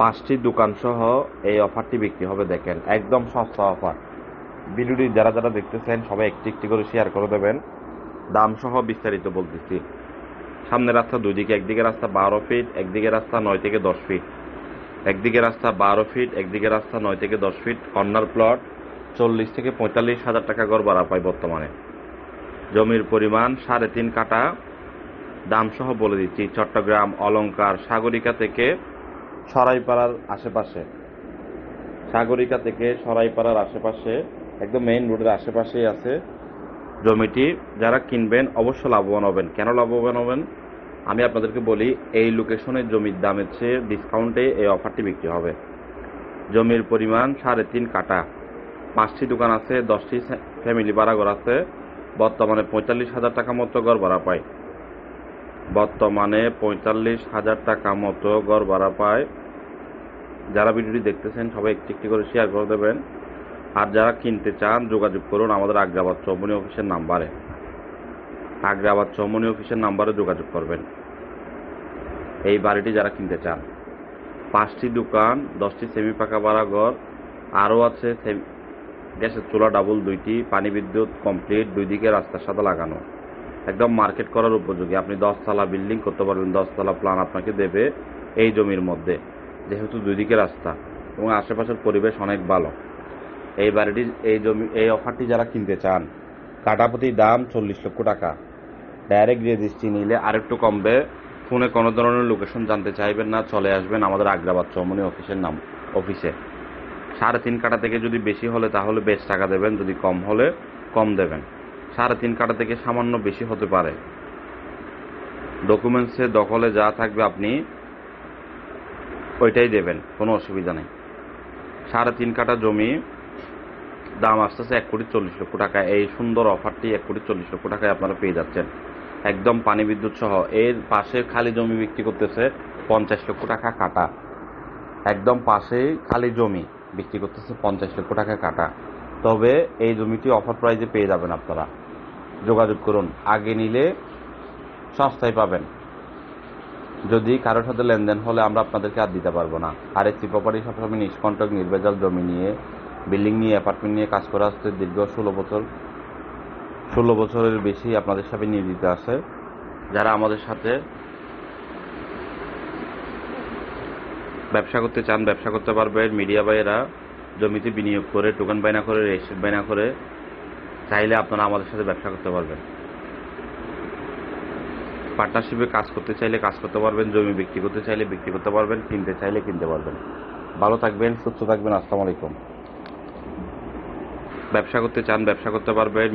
পাঁচটি দোকান সহ এই অফারটি বিক্রি হবে, দেখেন। একদম সস্তা অফার ভিডিওটি যারা যারা দেখতেছেন, সবাই একটি একটি করে শেয়ার করে দেবেন। দাম সহ বিস্তারিত বলতেছি। সামনের রাস্তা দুই দিকে, একদিকে রাস্তা বারো ফিট একদিকে রাস্তা নয় থেকে দশ ফিট একদিকে রাস্তা বারো ফিট একদিকে রাস্তা নয় থেকে দশ ফিট কর্নার প্লট চল্লিশ থেকে পঁয়তাল্লিশ হাজার টাকা গড় ভাড়া পায় বর্তমানে। জমির পরিমাণ সাড়ে তিন কাটা দাম সহ বলে দিচ্ছি, চট্টগ্রাম, অলংকার, সাগরিকা থেকে সরাইপাড়ার আশেপাশে। সাগরিকা থেকে সরাইপাড়ার আশেপাশে, একদম মেইন রোডের আশেপাশেই আছে জমিটি। যারা কিনবেন অবশ্য লাভবান হবেন। কেন লাভবান হবেন? আমি আপনাদেরকে বলি, এই লোকেশনের জমির দামের চেয়ে ডিসকাউন্টে এই অফারটি বিক্রি হবে। জমির পরিমাণ সাড়ে তিন কাটা পাঁচটি দোকান আছে, দশটি ফ্যামিলি ভাড়া ঘর আছে। বর্তমানে পঁয়তাল্লিশ হাজার টাকা মতো গড় ভাড়া পায়। বর্তমানে পঁয়তাল্লিশ হাজার টাকা মতো গড় ভাড়া পায়। যারা ভিডিওটি দেখতেছেন, সবাই একটি একটি করে শেয়ার করে দেবেন। আর যারা কিনতে চান, যোগাযোগ করুন আমাদের আগ্রাবাদ চৌমনি অফিসের নাম্বারে। আগ্রাবাদ চৌমনি অফিসের নাম্বারে যোগাযোগ করবেন। এই বাড়িটি যারা কিনতে চান, পাঁচটি দোকান, দশটি সেমি পাকা ভাড়া ঘর, আরও আছে গ্যাসের চুলা ডাবল দুইটি, পানি বিদ্যুৎ কমপ্লিট দুই দিকে রাস্তার সাথে লাগানো। একদম মার্কেট করার উপযোগী। আপনি দশতলা বিল্ডিং করতে পারবেন, দশতলা প্ল্যান আপনাকে দেবে এই জমির মধ্যে, যেহেতু দুই দিকে রাস্তা এবং আশেপাশের পরিবেশ অনেক ভালো। এই বাড়িটি, এই জমি, এই অফারটি যারা কিনতে চান কাটাপতি দাম চল্লিশ লক্ষ টাকা। ডাইরেক্ট রেজিস্ট্রি নিলে আরেকটু কমবে। ফোনে কোনো ধরনের লোকেশন জানতে চাইবেন না, চলে আসবেন আমাদের আগ্রাবাদ চৌমনি অফিসের নাম অফিসে সাড়ে তিন কাটা থেকে যদি বেশি হলে তাহলে বেশ টাকা দেবেন, যদি কম হলে কম দেবেন। সাড়ে তিন কাটা থেকে সামান্য বেশি হতে পারে। ডকুমেন্টসে দখলে যা থাকবে আপনি ওইটাই দেবেন, কোনো অসুবিধা নেই। সাড়ে তিন কাটা জমি, দাম আসতেছে এক কোটি চল্লিশ লক্ষ টাকা। এই সুন্দর অফারটি এক কোটি চল্লিশ লক্ষ টাকায় আপনারা পেয়ে যাচ্ছেন। একদম পানি বিদ্যুৎ সহ। এর পাশে খালি জমি বিক্রি করতেছে পঞ্চাশ লক্ষ টাকা কাটা। একদম পাশেই খালি জমি বিক্রি করতেছে পঞ্চাশ লক্ষ টাকা কাটা। তবে এই জমিটি অফার প্রাইজে পেয়ে যাবেন আপনারা। যোগাযোগ করুন। আগে নিলে সস্তায় পাবেন। যদি কারোর সাথে লেনদেন হলে আমরা আপনাদেরকে আর দিতে পারব না। আর এসি প্রপার্টি সবসময় নিষ্কণ্টক, নির্ভেজাল জমি নিয়ে, বিল্ডিং নিয়ে, অ্যাপার্টমেন্ট নিয়ে কাজ করে আসছে দীর্ঘ ষোলো বছর। ষোলো বছরের বেশি আপনাদের সাথে নিয়োজিত আছে। যারা আমাদের সাথে ব্যবসা করতে চান, ব্যবসা করতে পারবেন। মিডিয়া বাইরা জমিতে বিনিয়োগ করে, টোকেন বাইনা করে রেজিস্ট্রেট বাইনা করে চাইলে আপনারা আমাদের সাথে ব্যবসা করতে পারবেন। পার্টনারশিপে কাজ করতে চাইলে কাজ করতে পারবেন, জমি বিক্রি করতে চাইলে বিক্রি করতে পারবেন, কিনতে চাইলে কিনতে পারবেন। ভালো থাকবেন, সুস্থ থাকবেন, আসসালামু আলাইকুম। ব্যবসা করতে চান, ব্যবসা করতে পারবেন